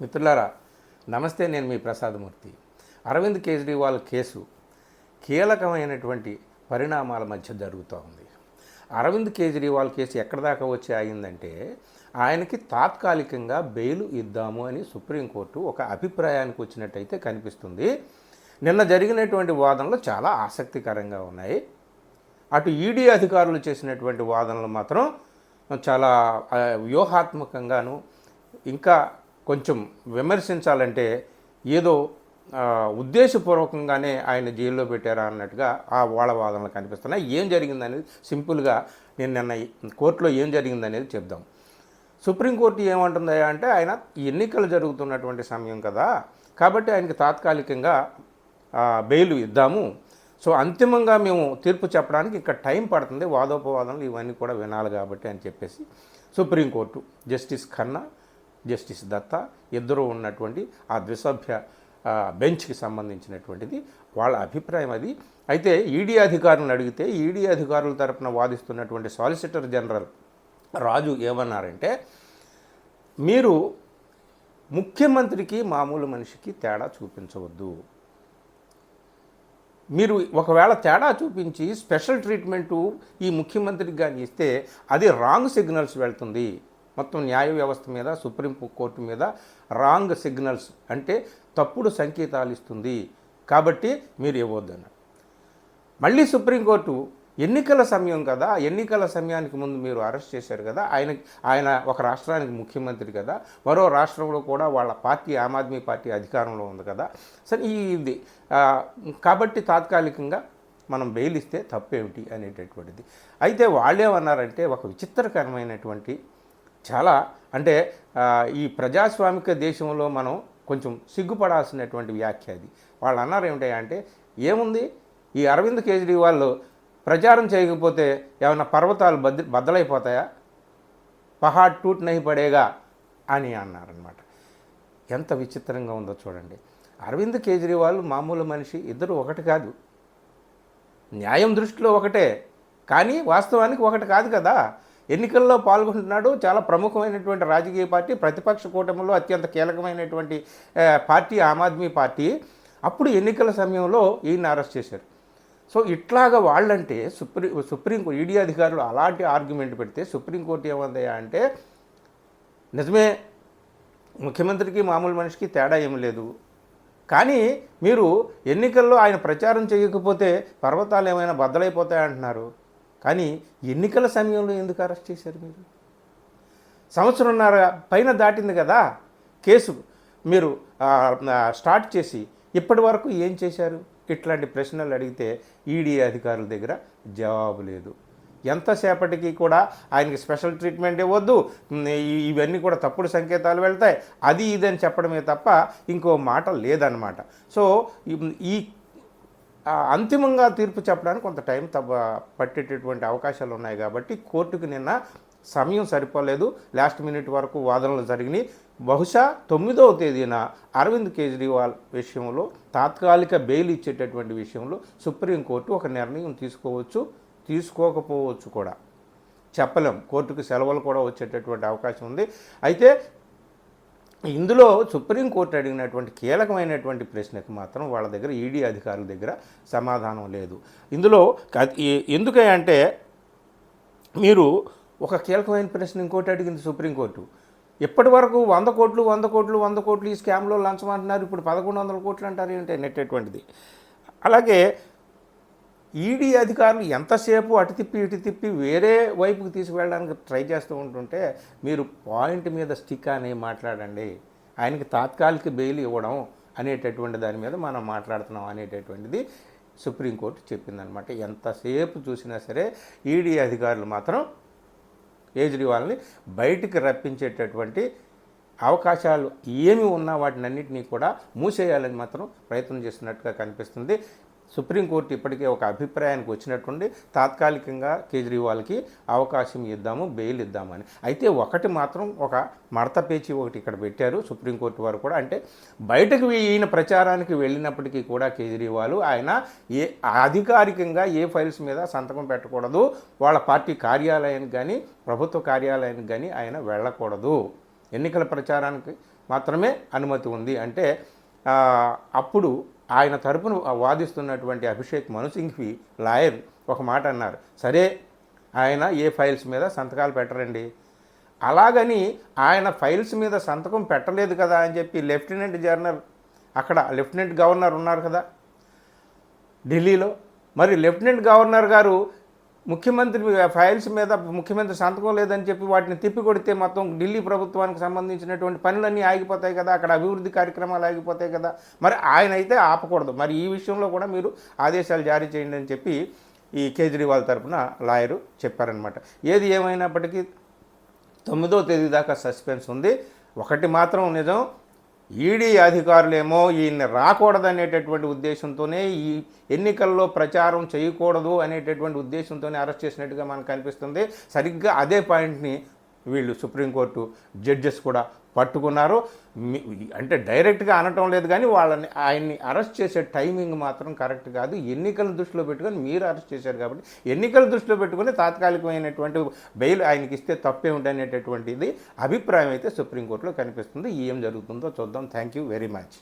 మిత్రులారా నమస్తే నేను మీ ప్రసాదమూర్తి. అరవింద్ కేజ్రీవాల్ కేసు కీలకమైనటువంటి పరిణామాల మధ్య జరుగుతూ ఉంది. అరవింద్ కేజ్రీవాల్ కేసు ఎక్కడ దాకా వచ్చి ఆగిందంటే ఆయనకి తాత్కాలికంగా బెయిల్ ఇద్దాము అని సుప్రీంకోర్టు ఒక అభిప్రాయానికి వచ్చినట్టయితే కనిపిస్తుంది. నిన్న జరిగినటువంటి వాదనలు చాలా ఆసక్తికరంగా ఉన్నాయి. అటు ఈడీ అధికారులు చేసినటువంటి వాదనలు మాత్రం చాలా వ్యూహాత్మకంగాను ఇంకా కొంచెం విమర్శించాలంటే ఏదో ఉద్దేశపూర్వకంగానే ఆయన జైల్లో పెట్టారా అన్నట్టుగా ఆ వాళ్ళ వాదనలు కనిపిస్తున్నాయి. ఏం జరిగిందనేది సింపుల్గా నేను నిన్న కోర్టులో ఏం జరిగిందనేది చెప్దాం. సుప్రీంకోర్టు ఏమంటుందా అంటే ఆయన ఎన్నికలు జరుగుతున్నటువంటి సమయం కదా కాబట్టి ఆయనకి తాత్కాలికంగా బెయిల్ ఇద్దాము. సో అంతిమంగా మేము తీర్పు చెప్పడానికి ఇక్కడ టైం పడుతుంది. వాదోపవాదనలు ఇవన్నీ కూడా వినాలి కాబట్టి అని చెప్పేసి supreme court justice Khanna justice Datta ఇద్దరు ఉన్నటువంటి ఆ ద్విసభ్య బెంచ్కి సంబంధించినటువంటిది. వాళ్ళ అభిప్రాయం అది. అయితే ఈడీ అధికారులను అడిగితే ఈడీ అధికారుల తరపున వాదిస్తున్నటువంటి సాలిసిటర్ జనరల్ రాజు ఏమన్నారంటే మీరు ముఖ్యమంత్రికి మామూలు మనిషికి తేడా చూపించవద్దు. మీరు ఒకవేళ తేడా చూపించి స్పెషల్ ట్రీట్మెంటు ఈ ముఖ్యమంత్రికి కానీ ఇస్తే అది రాంగ్ సిగ్నల్స్ వెళ్తుంది. మొత్తం న్యాయ వ్యవస్థ మీద సుప్రీం కోర్టు మీద రాంగ్ సిగ్నల్స్ అంటే తప్పుడు సంకేతాలు ఇస్తుంది. కాబట్టి మీరు ఇవ్వద్దన్నారు. మళ్ళీ సుప్రీంకోర్టు ఎన్నికల సమయం కదా ఎన్నికల సమయానికి ముందు మీరు అరెస్ట్ చేశారు కదా ఆయన ఆయన ఒక రాష్ట్రానికి ముఖ్యమంత్రి కదా మరో రాష్ట్రంలో కూడా వాళ్ళ పార్టీ ఆమ్ ఆద్మీ పార్టీ అధికారంలో ఉంది కదా. సరే ఈ ఇది కాబట్టి తాత్కాలికంగా మనం బెయిల్ ఇస్తే తప్పేమిటి అనేటటువంటిది. అయితే వాళ్ళేమన్నారంటే ఒక విచిత్రకరమైనటువంటి చాలా అంటే ఈ ప్రజాస్వామిక దేశంలో మనం కొంచెం సిగ్గుపడాల్సినటువంటి వ్యాఖ్య అది. వాళ్ళు అన్నారు ఏమిటంటే ఏముంది? ఈ అరవింద్ కేజ్రీవాల్ ప్రచారం చేయకపోతే ఏమైనా పర్వతాలు బద్ద బద్దలైపోతాయా? పహాడ్ టూట్ నహి పడేగా అని అన్నారనమాట ఎంత విచిత్రంగా ఉందో చూడండి. అరవింద్ కేజ్రీవాల్ మామూలు మనిషి ఇద్దరు ఒకటి కాదు. న్యాయం దృష్టిలో ఒకటే. కానీ వాస్తవానికి ఒకటి కాదు కదా. ఎన్నికల్లో పాల్గొంటున్నాడు. చాలా ప్రముఖమైనటువంటి రాజకీయ పార్టీ ప్రతిపక్ష కూటమిలో అత్యంత కీలకమైనటువంటి పార్టీ ఆమ్ ఆద్మీ పార్టీ. అప్పుడు ఎన్నికల సమయంలో ఈయన అరెస్ట్ చేశారు. సో ఇట్లాగా వాళ్ళంటే సుప్రీం సుప్రీం ఈడీ అధికారులు అలాంటి ఆర్గ్యుమెంట్ పెడితే సుప్రీంకోర్టు ఏమందయ్యా అంటే నిజమే ముఖ్యమంత్రికి మామూలు మనిషికి తేడా ఏం లేదు. కానీ మీరు ఎన్నికల్లో ఆయన ప్రచారం చేయకపోతే పర్వతాలు ఏమైనా బద్దలైపోతాయంటున్నారు. కానీ ఎన్నికల సమయంలో ఎందుకు అరెస్ట్ చేశారు మీరు? సంవత్సరంన్నర పైన దాటింది కదా కేసు. మీరు స్టార్ట్ చేసి ఇప్పటి వరకు ఏం చేశారు? ఇట్లాంటి ప్రశ్నలు అడిగితే ఈడీ అధికారుల దగ్గర జవాబు లేదు. ఎంతసేపటికి కూడా ఆయనకి స్పెషల్ ట్రీట్మెంట్ ఇవ్వద్దు. ఇవన్నీ కూడా తప్పుడు సంకేతాలు వెళ్తాయి. అది ఇదని చెప్పడమే తప్ప ఇంకో మాట లేదనమాట సో ఈ- అంతిమంగా తీర్పు చెప్పడానికి కొంత టైం తప్ప పట్టేటటువంటి అవకాశాలు ఉన్నాయి కాబట్టి కోర్టుకు నిన్న సమయం సరిపోలేదు. లాస్ట్ మినిట్ వరకు వాదనలు జరిగినాయి. బహుశా తొమ్మిదవ తేదీన అరవింద్ కేజ్రీవాల్ విషయంలో తాత్కాలిక బెయిల్ ఇచ్చేటటువంటి విషయంలో సుప్రీంకోర్టు ఒక నిర్ణయం తీసుకోవచ్చు తీసుకోకపోవచ్చు కూడా. చెప్పలేం. కోర్టుకు సెలవులు కూడా వచ్చేటటువంటి అవకాశం ఉంది. అయితే ఇందులో సుప్రీంకోర్టు అడిగినటువంటి కీలకమైనటువంటి ప్రశ్నకు మాత్రం వాళ్ళ దగ్గర ఈడీ అధికారుల దగ్గర సమాధానం లేదు. ఇందులో ఎందుకంటే మీరు ఒక కీలకమైన ప్రశ్న ఇంకోటి అడిగింది సుప్రీంకోర్టు. ఇప్పటి వరకు వంద కోట్లు వంద కోట్లు వంద కోట్లు ఈ స్కామ్లో లంచం అంటున్నారు ఇప్పుడు పదకొండు వందల కోట్లు అంటారు ఏంటి నెట్టేటువంటిది అలాగే ఈడీ అధికారులు ఎంతసేపు అటు తిప్పి ఇటు తిప్పి వేరే వైపుకి తీసుకువెళ్ళడానికి ట్రై చేస్తూ ఉంటుంటే మీరు పాయింట్ మీద స్టిక్ అని మాట్లాడండి. ఆయనకి తాత్కాలిక బెయిల్ ఇవ్వడం అనేటటువంటి దాని మీద మనం మాట్లాడుతున్నాం అనేటటువంటిది సుప్రీంకోర్టు చెప్పిందనమాట. ఎంతసేపు చూసినా సరే ఈడీ అధికారులు మాత్రం కేజ్రీవాల్ని బయటికి రప్పించేటటువంటి అవకాశాలు ఏమి ఉన్నా వాటినన్నింటినీ కూడా మూసేయాలని మాత్రం ప్రయత్నం చేస్తున్నట్టుగా కనిపిస్తుంది. సుప్రీంకోర్టు ఇప్పటికే ఒక అభిప్రాయానికి వచ్చినట్టుండి తాత్కాలికంగా కేజ్రీవాల్కి అవకాశం ఇద్దాము బెయిల్ ఇద్దామని. అయితే ఒకటి మాత్రం ఒక మడత పేచి ఒకటి ఇక్కడ పెట్టారు సుప్రీంకోర్టు వారు కూడా. అంటే బయటకు ఈయన ప్రచారానికి వెళ్ళినప్పటికీ కూడా కేజ్రీవాల్ ఆయన ఏ అధికారికంగా ఏ ఫైల్స్ మీద సంతకం పెట్టకూడదు. వాళ్ళ పార్టీ కార్యాలయానికి కానీ ప్రభుత్వ కార్యాలయానికి కానీ ఆయన వెళ్ళకూడదు. ఎన్నికల ప్రచారానికి మాత్రమే అనుమతి ఉంది. అంటే అప్పుడు ఆయన తరపున వాదిస్తున్నటువంటి అభిషేక్ మను సింఘ్వి లాయర్ ఒక మాట అన్నారు. సరే ఆయన ఏ ఫైల్స్ మీద సంతకాలు పెట్టరండి? అలాగని ఆయన ఫైల్స్ మీద సంతకం పెట్టలేదు కదా అని చెప్పి లెఫ్టినెంట్ జనరల్ అక్కడ లెఫ్టినెంట్ గవర్నర్ ఉన్నారు కదా ఢిల్లీలో. మరి లెఫ్టినెంట్ గవర్నర్ గారు ముఖ్యమంత్రి ఫైల్స్ మీద ముఖ్యమంత్రి సంతకం లేదని చెప్పి వాటిని తిప్పి కొడితే మొత్తం ఢిల్లీ ప్రభుత్వానికి సంబంధించినటువంటి పనులన్నీ ఆగిపోతాయి కదా అక్కడ అభివృద్ధి కార్యక్రమాలు ఆగిపోతాయి కదా. మరి ఆయన అయితే ఆపకూడదు. మరి ఈ విషయంలో కూడా మీరు ఆదేశాలు జారీ చేయండి అని చెప్పి ఈ కేజ్రీవాల్ తరపున లాయరు చెప్పారనమాట ఏది ఏమైనప్పటికీ తొమ్మిదో తేదీ దాకా సస్పెన్స్ ఉంది. ఒకటి మాత్రం నిజం ఈడీ అధికారులేమో ఈయన్ని రాకూడదనేటటువంటి ఉద్దేశంతోనే ఈ ఎన్నికల్లో ప్రచారం చేయకూడదు అనేటటువంటి ఉద్దేశంతోనే అరెస్ట్ చేసినట్టుగా మనకు కనిపిస్తుంది. సరిగ్గా అదే పాయింట్ని వీళ్ళు సుప్రీంకోర్టు జడ్జెస్ కూడా పట్టుకున్నారు. అంటే డైరెక్ట్గా అనటం లేదు కానీ వాళ్ళని ఆయన్ని అరెస్ట్ చేసే టైమింగ్ మాత్రం కరెక్ట్ కాదు. ఎన్నికలు దృష్టిలో పెట్టుకొని మీరు అరెస్ట్ చేశారు కాబట్టి ఎన్నికలు దృష్టిలో పెట్టుకుని తాత్కాలికమైనటువంటి బెయిల్ ఆయనకి ఇస్తే తప్పే ఉండనేటటువంటిది అభిప్రాయం అయితే సుప్రీంకోర్టులో కనిపిస్తుంది. ఏం జరుగుతుందో చూద్దాం. Thank you very much.